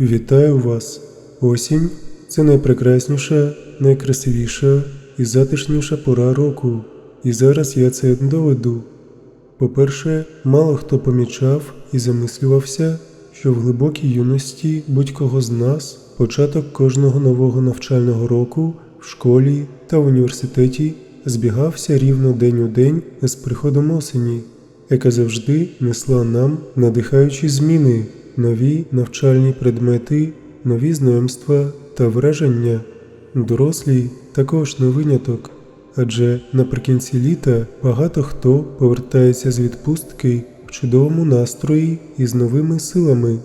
Вітаю вас! Осінь це найпрекрасніша, найкрасивіша і затишніша пора року. І зараз я це доведу. По-перше, мало хто помічав і замислювався, що в глибокій юності будь-кого з нас початок кожного нового навчального року в школі та університеті збігався рівно день у день з приходом осені, яка завжди несла нам надихаючі зміни, нові навчальні предмети, нові знайомства та враження. Дорослі також не виняток, адже наприкінці літа багато хто повертається з відпустки в чудовому настрої і з новими силами.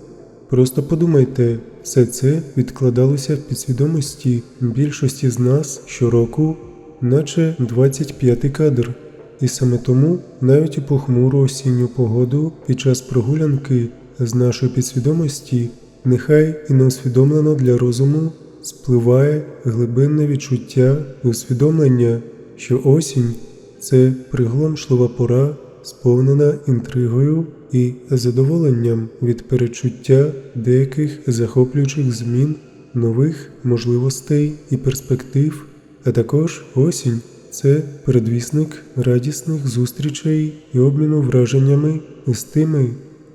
Просто подумайте, все це відкладалося в підсвідомості більшості з нас щороку, наче 25-й кадр. І саме тому навіть у похмуру осінню погоду під час прогулянки з нашої підсвідомості, нехай і неусвідомлено для розуму, спливає глибинне відчуття і усвідомлення, що осінь це приголомшлива пора, сповнена інтригою і задоволенням від перечуття деяких захоплюючих змін, нових можливостей і перспектив, а також осінь це передвісник радісних зустрічей і обміну враженнями з тими,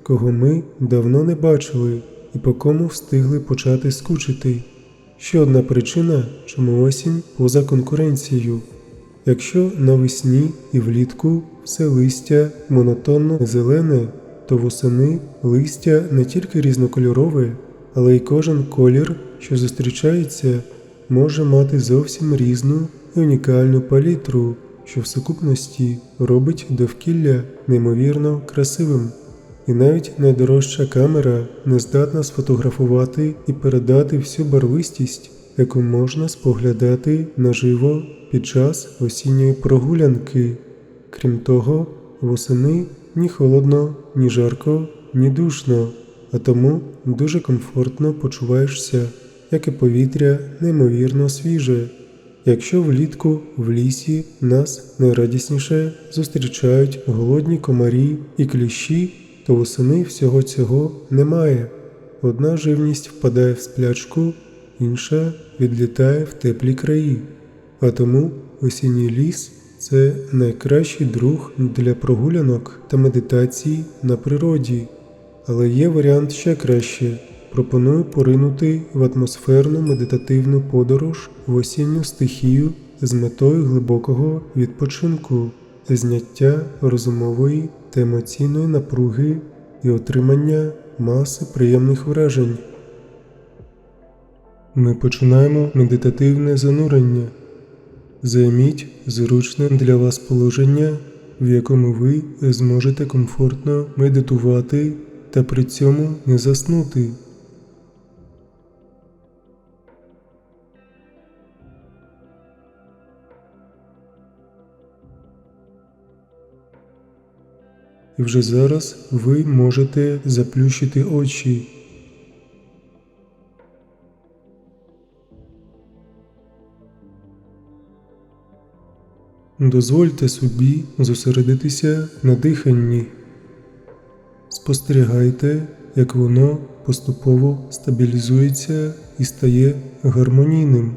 кого ми давно не бачили і по кому встигли почати скучити. Ще одна причина, чому осінь поза конкуренцією. Якщо навесні і влітку все листя монотонно зелене, то восени листя не тільки різнокольорове, але й кожен колір, що зустрічається, може мати зовсім різну і унікальну палітру, що в сукупності робить довкілля неймовірно красивим. І навіть найдорожча камера не здатна сфотографувати і передати всю барвистість, яку можна споглядати наживо під час осінньої прогулянки. Крім того, восени ні холодно, ні жарко, ні душно, а тому дуже комфортно почуваєшся, як і повітря неймовірно свіже. Якщо влітку в лісі нас найрадісніше зустрічають голодні комарі і кліщі, то восени всього цього немає. Одна живність впадає в сплячку, інша відлітає в теплі краї. А тому осінній ліс це найкращий друг для прогулянок та медитацій на природі. Але є варіант ще краще. Пропоную поринути в атмосферну медитативну подорож в осінню стихію з метою глибокого відпочинку, зняття розумової та емоційної напруги і отримання маси приємних вражень. Ми починаємо медитативне занурення. Займіть зручне для вас положення, в якому ви зможете комфортно медитувати та при цьому не заснути. І вже зараз ви можете заплющити очі. Дозвольте собі зосередитися на диханні. Спостерігайте, як воно поступово стабілізується і стає гармонійним.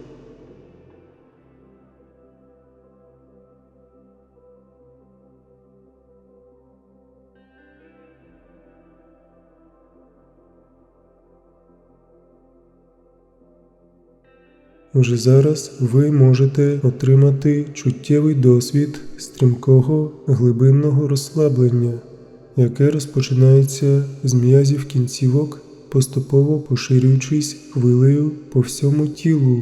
Уже зараз ви можете отримати чуттєвий досвід стрімкого глибинного розслаблення, яке розпочинається з м'язів кінцівок, поступово поширюючись хвилею по всьому тілу.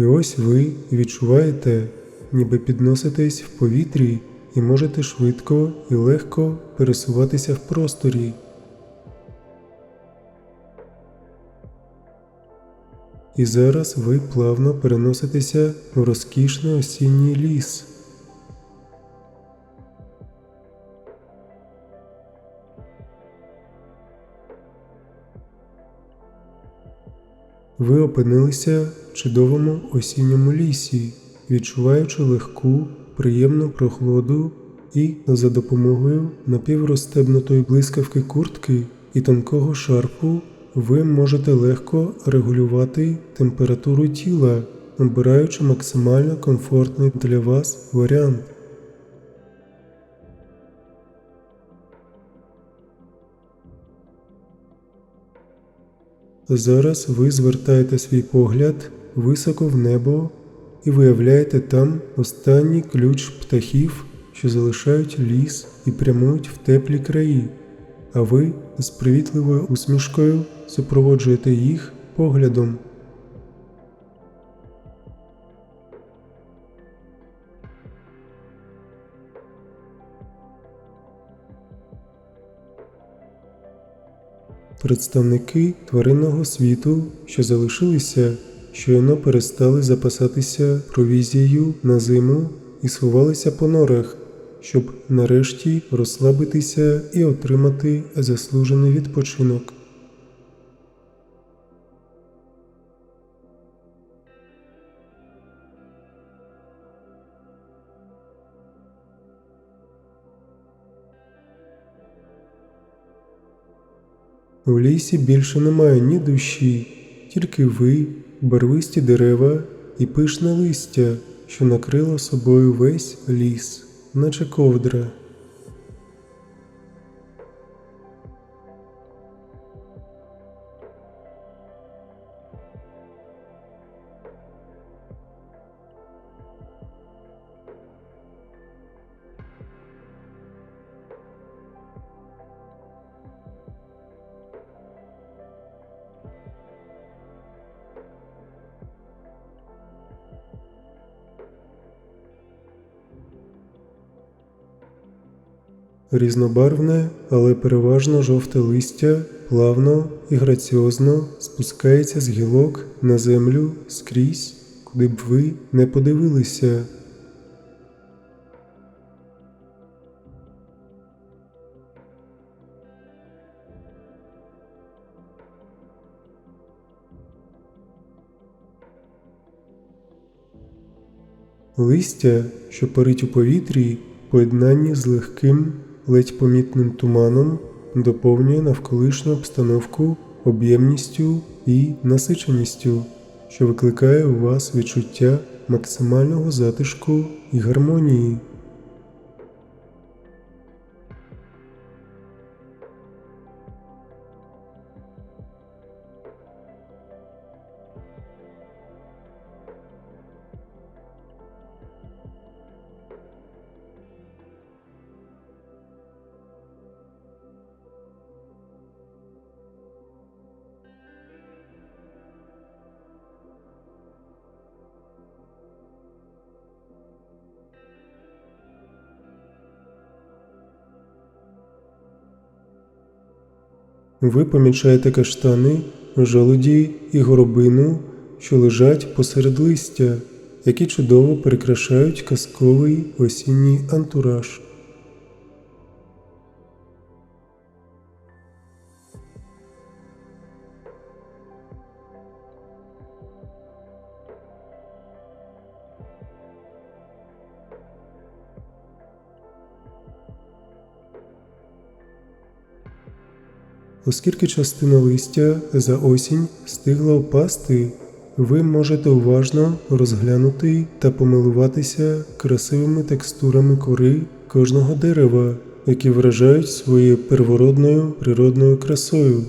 І ось ви відчуваєте, ніби підноситесь в повітрі і можете швидко і легко пересуватися в просторі. І зараз ви плавно переноситеся у розкішний осінній ліс. Ви опинилися в чудовому осінньому лісі, відчуваючи легку, приємну прохолоду, і за допомогою напіврозстебнутої блискавки куртки і тонкого шарфу ви можете легко регулювати температуру тіла, обираючи максимально комфортний для вас варіант. Зараз ви звертаєте свій погляд високо в небо і виявляєте там останній ключ птахів, що залишають ліс і прямують в теплі краї, а ви з привітливою усмішкою супроводжуєте їх поглядом. Представники тваринного світу, що залишилися, щойно перестали запасатися провізією на зиму і сховалися по норах, щоб нарешті розслабитися і отримати заслужений відпочинок. У лісі більше немає ні душі, тільки ви, барвисті дерева і пишне листя, що накрило собою весь ліс, наче ковдра. Різнобарвне, але переважно жовте листя плавно і граціозно спускається з гілок на землю скрізь, куди б ви не подивилися. Листя, що парить у повітрі, поєднанні з легким, ледь помітним туманом, доповнює навколишню обстановку об'ємністю і насиченістю, що викликає у вас відчуття максимального затишку і гармонії. Ви помічаєте каштани, жолуді і горобину, що лежать посеред листя, які чудово прикрашають казковий осінній антураж. Оскільки частина листя за осінь стигла впасти, ви можете уважно розглянути та помилуватися красивими текстурами кори кожного дерева, які вражають своєю первородною природною красою.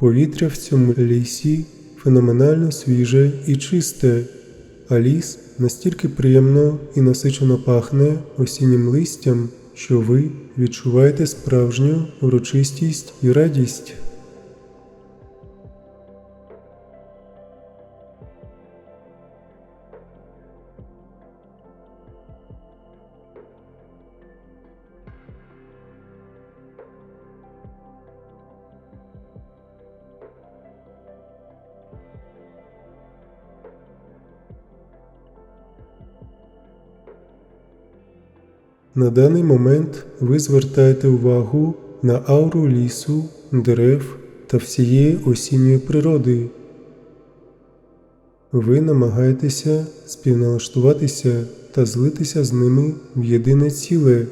Повітря в цьому лісі феноменально свіже і чисте, а ліс настільки приємно і насичено пахне осіннім листям, що ви відчуваєте справжню урочистість і радість. На даний момент ви звертаєте увагу на ауру лісу, дерев та всієї осінньої природи. Ви намагаєтеся співналаштуватися та злитися з ними в єдине ціле.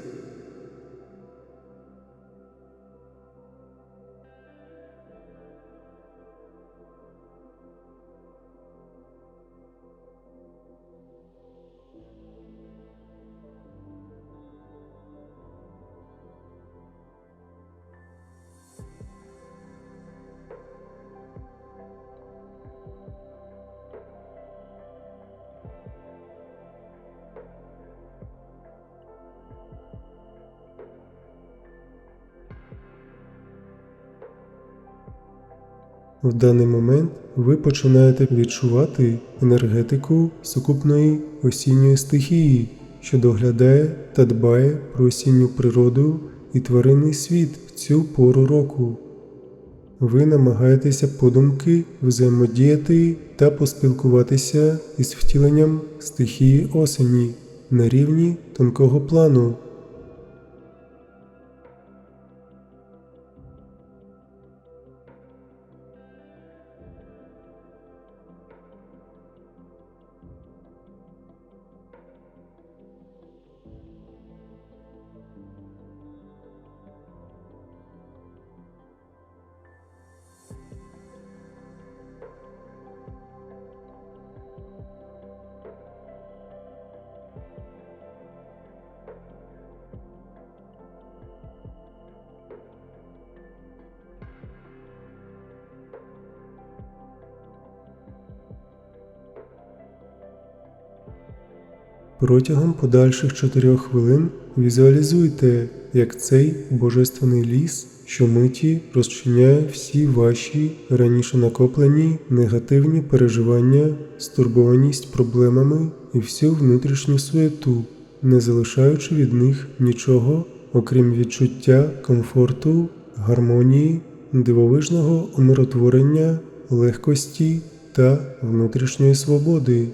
В даний момент ви починаєте відчувати енергетику сукупної осінньої стихії, що доглядає та дбає про осінню природу і тваринний світ в цю пору року. Ви намагаєтеся подумки взаємодіяти та поспілкуватися із втіленням стихії осені на рівні тонкого плану. Протягом подальших чотирьох хвилин візуалізуйте, як цей божественний ліс щомиті розчиняє всі ваші раніше накоплені негативні переживання, стурбованість проблемами і всю внутрішню суету, не залишаючи від них нічого, окрім відчуття комфорту, гармонії, дивовижного умиротворення, легкості та внутрішньої свободи.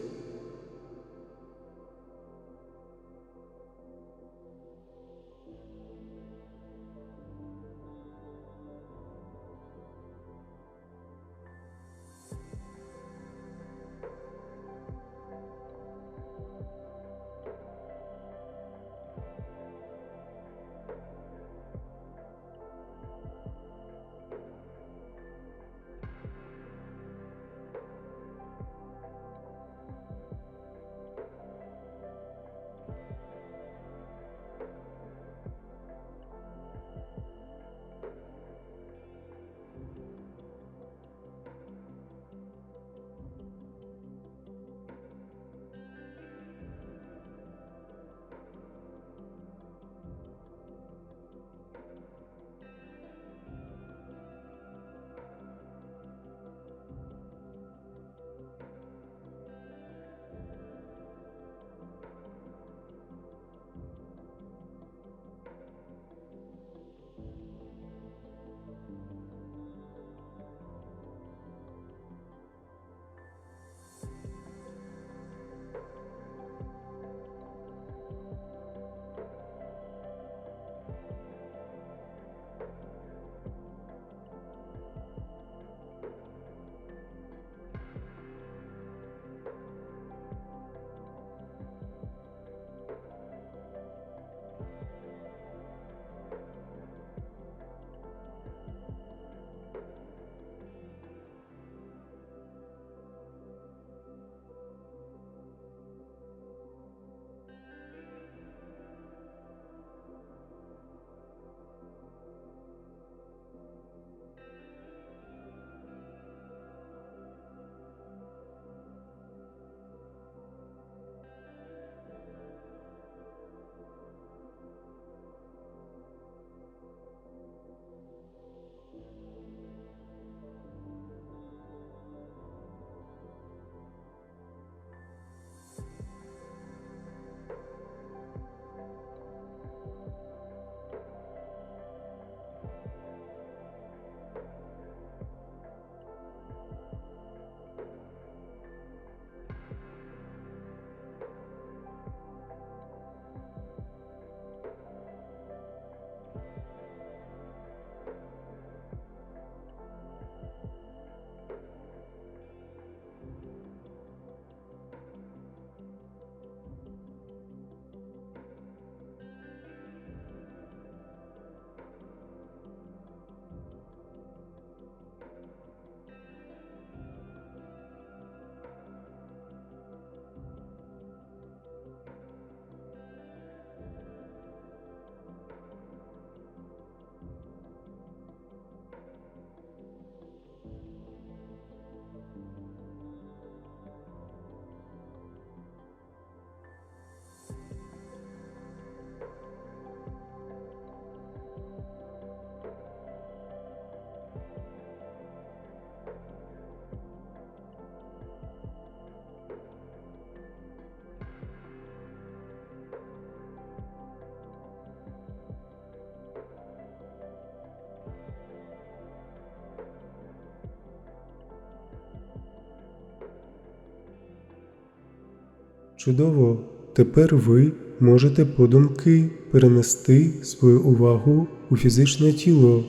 Чудово! Тепер ви можете подумки перенести свою увагу у фізичне тіло.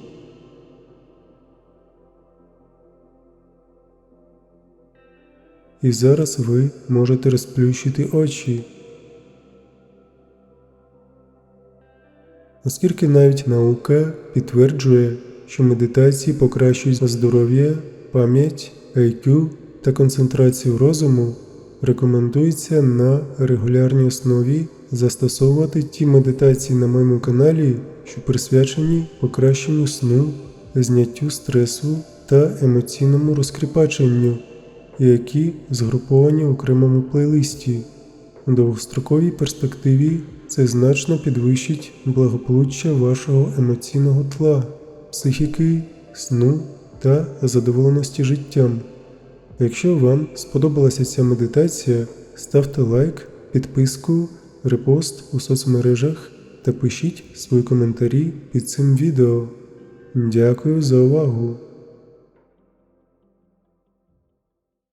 І зараз ви можете розплющити очі. Оскільки навіть наука підтверджує, що медитації покращують здоров'я, пам'ять, IQ та концентрацію розуму, рекомендується на регулярній основі застосовувати ті медитації на моєму каналі, що присвячені покращенню сну, зняттю стресу та емоційному розкріпаченню, які згруповані в окремому плейлисті. У довгостроковій перспективі це значно підвищить благополуччя вашого емоційного тла, психіки, сну та задоволеності життям. Якщо вам сподобалася ця медитація, ставте лайк, підписку, репост у соцмережах та пишіть свої коментарі під цим відео. Дякую за увагу!